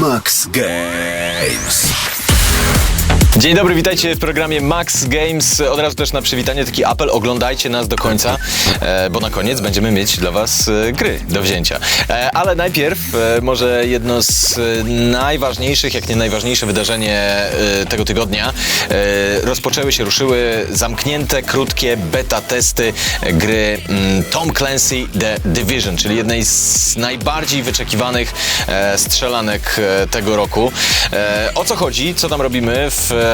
Max Games. Dzień dobry, witajcie w programie Max Games. Od razu też na przywitanie taki apel, oglądajcie nas do końca, e, bo na koniec będziemy mieć dla Was e, gry do wzięcia. E, ale najpierw może jedno z najważniejszych, jak nie najważniejsze wydarzenie tego tygodnia. Rozpoczęły się, ruszyły zamknięte, krótkie beta testy gry mm, Tom Clancy The Division, czyli jednej z najbardziej wyczekiwanych strzelanek tego roku. O co chodzi? Co tam robimy w,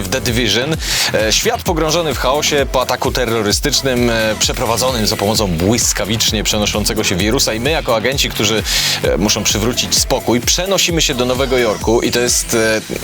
w The Division? E, świat pogrążony w chaosie po ataku terrorystycznym e, przeprowadzonym za pomocą błyskawicznie przenoszącego się wirusa i my jako agenci, którzy e, muszą przywrócić spokój, przenosimy się do Nowego Jorku i to jest,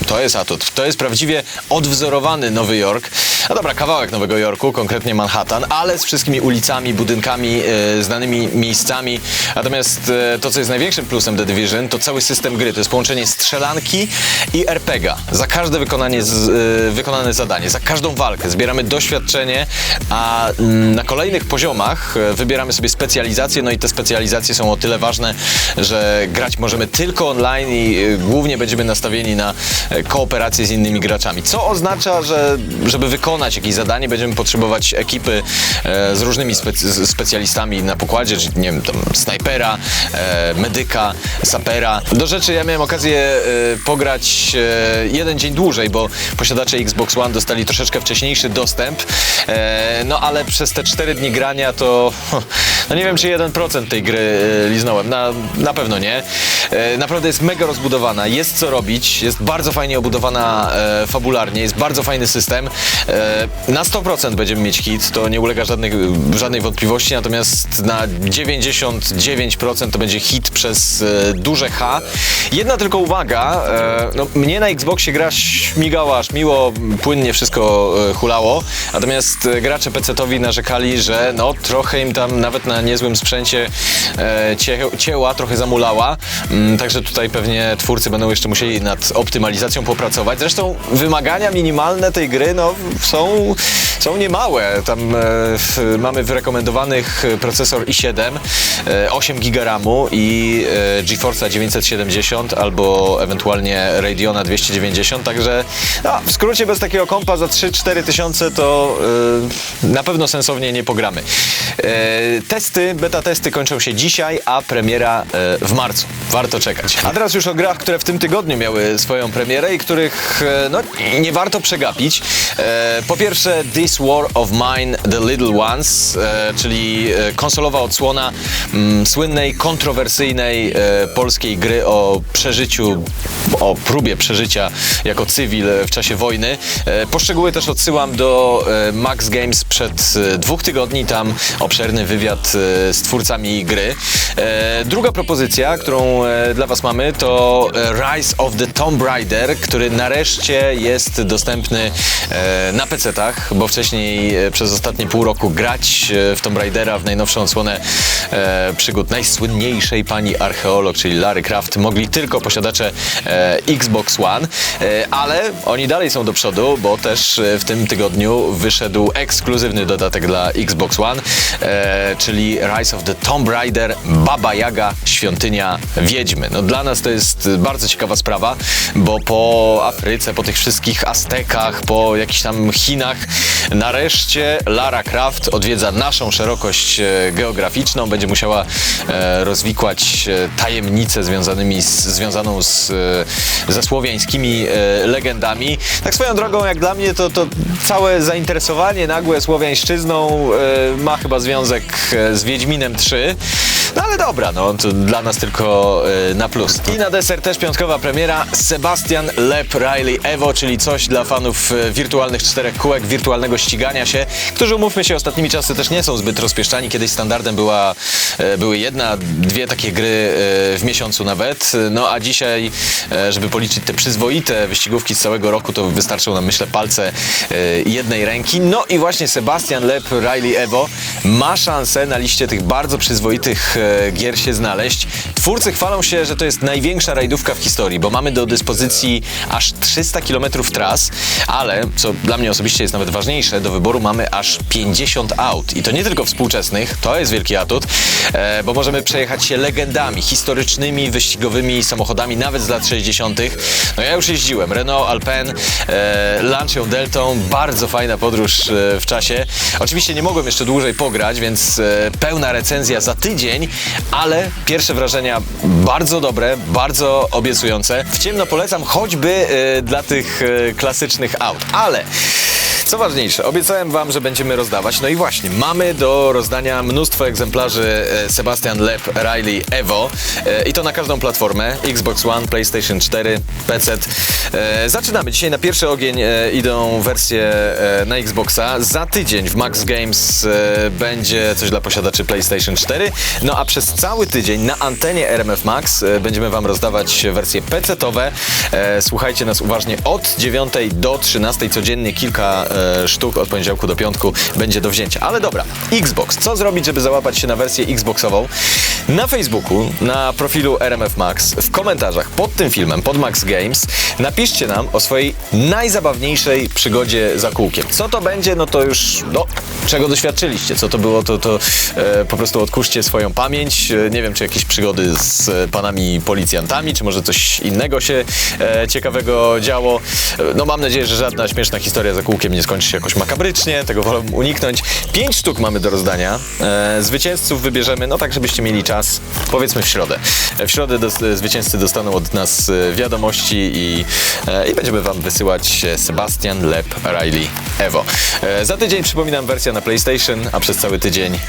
to jest atut. To jest prawdziwie odwzorowany Nowy Jork. A dobra, kawałek Nowego Jorku, konkretnie Manhattan, ale z wszystkimi ulicami, budynkami, e, znanymi miejscami. Natomiast e, to, co jest największym plusem The Division, to cały system gry. To jest połączenie strzelanki i RPGa. Za każde wykonanie z, e, wykonane zadanie, za każdą walkę zbieramy doświadczenie, a mm, na kolejnych poziomach e, wybieramy sobie specjalizacje, no i te specjalizacje są o tyle ważne, że grać możemy tylko online i głównie będziemy nastawieni na kooperację z innymi graczami. Co oznacza, że żeby wykonać jakieś zadanie, będziemy potrzebować ekipy e, z różnymi specy- specjalistami na pokładzie, czyli nie wiem, tam snajpera, e, medyka, sapera. Do rzeczy ja miałem okazję e, pograć e, jeden dzień dłużej, bo posiadacze Xbox One dostali troszeczkę wcześniejszy dostęp, e, no ale przez te 4 dni grania to no nie wiem, czy 1% tej gry e, liznąłem, na, na pewno nie. E, naprawdę jest mega rozbudowana, jest co robić, jest bardzo fajnie obudowana e, fabularnie, jest bardzo fajny system. E, na 100% będziemy mieć hit, to nie ulega żadnych, żadnej wątpliwości, natomiast na 99% to będzie hit przez e, duże H. Jedna tylko uwaga, e, no, mnie na Xboxie gra śmigała aż miło, płynnie wszystko e, hulało, natomiast e, gracze PC-towi narzekali, że no trochę im tam nawet na niezłym sprzęcie e, cie, cięła, trochę zamulała, mm, także tutaj pewnie twórcy będą jeszcze musieli nad optymalizacją popracować. Zresztą wymagania minimalne tej gry no, są, są niemałe. Tam e, w, mamy wyrekomendowanych procesor i7, e, 8 GB RAMu i e, GeForce'a 970 albo ewentualnie Radeona 290, także no, w skrócie bez takiego kompa za 3-4 tysiące to e, na pewno sensownie nie pogramy. E, testy, beta testy kończą się dzisiaj, a premiera e, w marcu. Warto czekać. A teraz już o grach, które w tym tygodniu miały swoją premierę i których e, no, nie warto przegapić. E, po pierwsze This War of Mine The Little Ones, e, czyli e, konsolowa odsłona mm, słynnej, kontrowersyjnej e, polskiej gry o przeżyciu, o próbie przeżycia jako cywil w czasie wojny. E, po szczegóły też odsyłam do e, Max Games przed e, dwóch tygodni, tam obszerny wywiad e, z twórcami gry. E, druga propozycja, którą e, dla Was mamy, to e, Rise of the Tomb Raider, który nareszcie jest dostępny e, na PC-tach, bo wcześniej e, przez ostatnie pół roku grać e, w Tomb Raidera w najnowszą odsłonę e, przygód najsłynniejszej pani archeolog, czyli Larry Kraft, mogli tylko posiadacze e, Xbox One, e, ale oni dalej są do przodu, bo też e, w tym tygodniu wyszedł ekskluzywny dodatek dla Xbox One, e, czyli Rise of the Tomb Raider Baba Yaga Świątynia Wiedźmy. No dla nas to jest bardzo ciekawa sprawa, bo po Afryce, po tych wszystkich Aztekach, po jakichś tam Chinach, nareszcie Lara Croft odwiedza naszą szerokość e, geograficzną, będzie musiała e, rozwikłać e, tajemnice związanymi z, związaną z, ze słowiańskimi legendami. Tak swoją drogą, jak dla mnie, to, to całe zainteresowanie nagłe słowiańszczyzną ma chyba związek z Wiedźminem 3. No ale dobra, no to dla nas tylko e, na plus. I na deser też piątkowa premiera Sebastian Lep Riley Evo, czyli coś dla fanów e, wirtualnych czterech kółek, wirtualnego ścigania się, którzy umówmy się, ostatnimi czasy też nie są zbyt rozpieszczani. Kiedyś standardem była, e, były jedna, dwie takie gry w miesiącu nawet. No a dzisiaj, żeby policzyć te przyzwoite wyścigówki z całego roku, to wystarczą nam myślę palce jednej ręki. No i właśnie Sebastian Lep Riley Evo ma szansę na liście tych bardzo przyzwoitych gier się znaleźć. Twórcy chwalą się, że to jest największa rajdówka w historii, bo mamy do dyspozycji aż 300 km tras, ale co dla mnie osobiście jest nawet ważniejsze, do wyboru mamy aż 50 aut. I to nie tylko współczesnych, to jest wielki atut, e, bo możemy przejechać się legendami, historycznymi, wyścigowymi samochodami, nawet z lat 60. No ja już jeździłem Renault Alpine, e, Lancią Deltą, bardzo fajna podróż e, w czasie. Oczywiście nie mogłem jeszcze dłużej pograć, więc pełna recenzja za tydzień, ale pierwsze wrażenia bardzo dobre, bardzo obiecujące. W ciemno polecam choćby e, dla tych e, klasycznych aut, ale co ważniejsze, obiecałem wam, że będziemy rozdawać. No i właśnie, mamy do rozdania mnóstwo egzemplarzy e, Sebastian Lep Riley Evo e, i to na każdą platformę Xbox One, PlayStation 4, PC. E, Zaczynamy. Dzisiaj na pierwszy ogień idą wersje na Xboxa. Za tydzień w Max Games będzie coś dla posiadaczy PlayStation 4. No a przez cały tydzień na antenie RMF Max będziemy wam rozdawać wersje PC-towe. Słuchajcie nas uważnie od 9 do 13 codziennie kilka e, sztuk od poniedziałku do piątku będzie do wzięcia. Ale dobra, Xbox. Co zrobić, żeby załapać się na wersję Xboxową? Na Facebooku, na profilu RMF Max, w komentarzach pod tym filmem, pod Max Games, napiszcie nam o swojej najzabawniejszej przygodzie za kółkiem. Co to będzie, no to już, no, czego doświadczyliście? Co to było, to, to e, po prostu odkurzcie swoją pamięć. E, nie wiem, czy jakieś przygody z panami policjantami, czy może coś innego się e, ciekawego działo. E, no mam nadzieję, że żadna śmieszna historia za kółkiem nie skończy się jakoś makabrycznie, tego wolę uniknąć. Pięć sztuk mamy do rozdania. E, zwycięzców wybierzemy, no tak, żebyście mieli czas, powiedzmy w środę. W środę e, zwycięzcy dostaną od nas e, wiadomości i, e, i będziemy wam wysyłać e, Sebastian Lep Riley Evo. Za tydzień przypominam wersja na PlayStation, a przez cały tydzień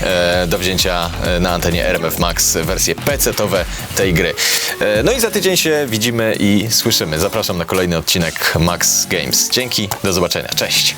do wzięcia na antenie RMF Max wersje PC-towe tej gry. No i za tydzień się widzimy i słyszymy. Zapraszam na kolejny odcinek Max Games. Dzięki, do zobaczenia. Cześć.